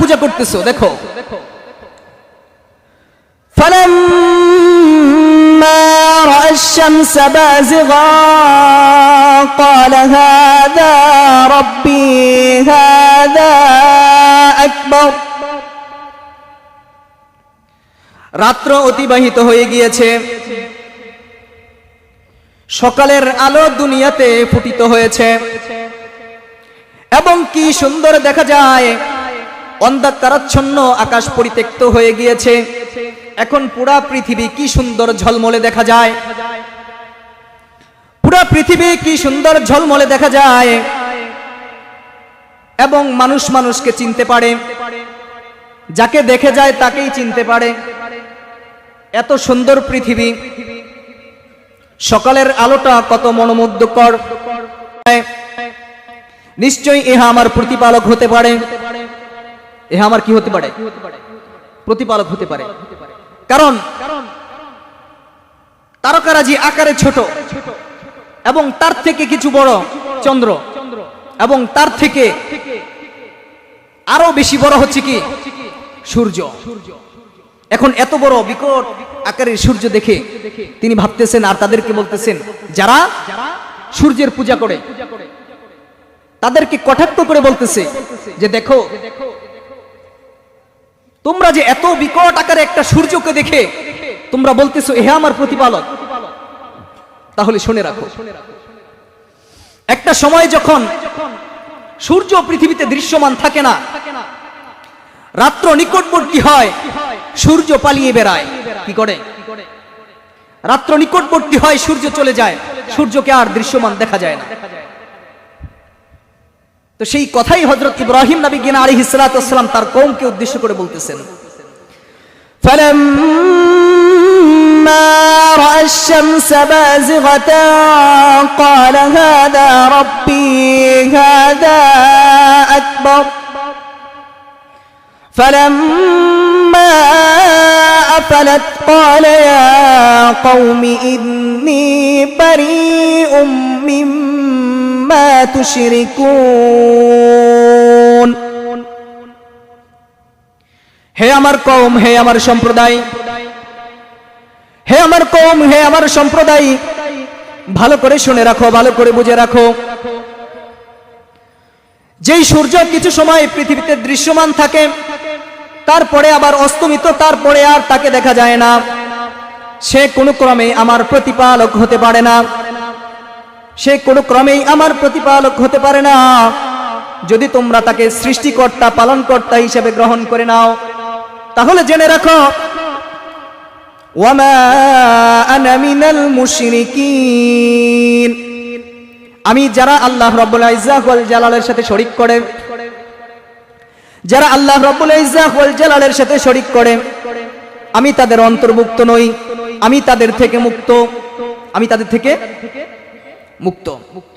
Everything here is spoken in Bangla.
পূজা করতেছো দেখো فلما رأى الشمس بازغا قال هذا ربي هذا أكبر রাত্র অতিবাহিত হয়ে গিয়েছে সকালের আলো দুনিয়াতে ফুটিত হয়েছে এবং কি সুন্দর দেখা যায় অন্ধকারাচ্ছন্ন আকাশ পরিত্যক্ত হয়ে গিয়েছে। এখন পুরা পৃথিবী কি সুন্দর ঝলমলে দেখা যায়। পুরা পৃথিবী কি সুন্দর ঝলমলে দেখা যায়। এবং মানুষ মানুষকে চিনতে পারে। যাকে দেখে যায় তাকেই চিনতে পারে। এত সুন্দর পৃথিবী। সকালের আলোটা কত মনোমুগ্ধকর। নিশ্চয়ই ইহা আমার প্রতিপালক হতে পারে। ইহা আমার কি হতে পারে? প্রতিপালক হতে পারে। কারণ তারকারাজি আকারে ছোট এবং তার থেকে কিছু বড় চন্দ্র এবং তার থেকে আরও বেশি বড় হচ্ছে কি? সূর্য। এখন এত বড় বিকট আকারের সূর্য দেখে তিনি ভাবতেছেন আর তাদেরকে বলতেছেন, যারা সূর্যের পূজা করে, তাদেরকে কটাক্ষ করে বলতেছে যে দেখো তোমরা যে এত বিকট আকারে একটা সূর্যকে দেখে তোমরা বলতেছো এ আমার প্রতিপালক। তাহলে শুনে রাখো। একটা সময় যখন সূর্য পৃথিবীতে দৃশ্যমান থাকে না, রাত্র নিকটবর্তী হয়, সূর্য পালিয়ে বেড়ায়। কি করে? রাত্র নিকটবর্তী হয়, সূর্য চলে যায়। সূর্যকে আর দৃশ্যমান দেখা যায় না। তো সেই কথাই হজরত ইব্রাহিম নবী গিনা আলী হিসালাম তার কৌমকে উদ্দেশ্য করে বলতেছেন فلما رأى الشمس بازغة قال هذا ربي هذا أكبر فلما أفلت قال يا قوم إني بريء مما تشركون হে আমার কম হে আমার সম্প্রদায় হে আমার কম হে আমার সম্প্রদায় ভালো করে শুনে রাখো ভালো করে বুঝে রাখো যেই সূর্য কিছু সময় পৃথিবীতে দৃশ্যমান থাকে তারপরে আবার অস্তমিত তারপরে আর তাকে দেখা যায় না সে কোনো ক্রমে আমার প্রতিপালক হতে পারে না সে কোনো ক্রমেই আমার প্রতিপালক হতে পারে না। যদি তোমরা তাকে সৃষ্টিকর্তা, পালনকর্তা হিসেবে গ্রহণ করে নাও, তাহলে জেনে রাখো আমি যারা আল্লাহ রব্বুল ইজ্জাহুল জালালের সাথে শরিক করে, যারা আল্লাহ রব্বুল ইজ্জাহুল জালালের সাথে শরিক করে, আমি তাদের অন্তর্ভুক্ত নই, আমি তাদের থেকে মুক্ত, আমি তাদের থেকে মুক্ত। মুক্ত